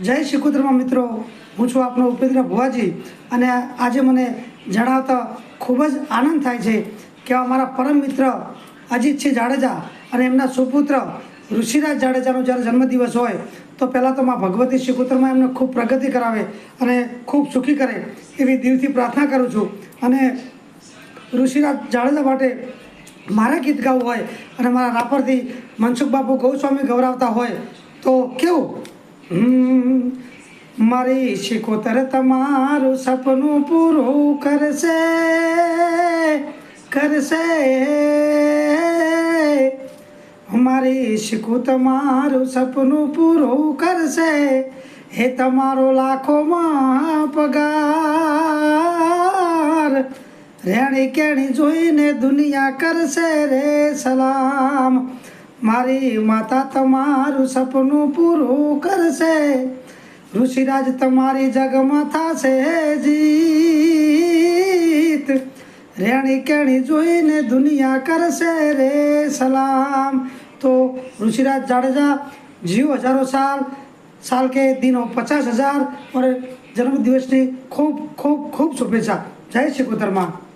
જય શિકોતરમાં મિત્રો. હું છું આપનો ઉપેન્દ્ર ભુવાજી અને આજે મને જણાવતા ખૂબ જ આનંદ થાય છે કે અમારા પરમ મિત્ર અજીતસિંહ જાડેજા અને એમના સુપુત્ર ઋષિરાજ જાડેજાનો જ્યારે જન્મદિવસ હોય, તો પહેલાં તો માં ભગવતી શિકોતરમાં એમને ખૂબ પ્રગતિ કરાવે અને ખૂબ સુખી કરે એવી દિલથી પ્રાર્થના કરું છું. અને ઋષિરાજ જાડેજા માટે મારા ગીત ગાવું હોય અને મારા રાપરથી મનસુખ બાપુ ગૌસ્વામી ગૌરાવતા હોય, તો કેવું? મારી શિકોતર તમારું સપનું પૂરું કરશે કરશે. મારી શીખું તમારું સપનું પૂરું કરશે, હે તમારો લાખોમાં પગાર. રેણી કેણી જોઈને દુનિયા કરશે રે સલામ. મારી માતા તમારું સપનું પૂરું કરશે. ઋષિરાજ તમારી જગમાં થશે જીત. રેણી કેણી જોઈને દુનિયા કરશે રે સલામ. તો ઋષિરાજ જાડેજા, જીવ હજારો સાલ સાલ કે દિનો પચાસ હજાર. અને જન્મદિવસની ખૂબ ખૂબ ખૂબ શુભેચ્છા. જય શ્રી કુતરમાં